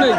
নেই।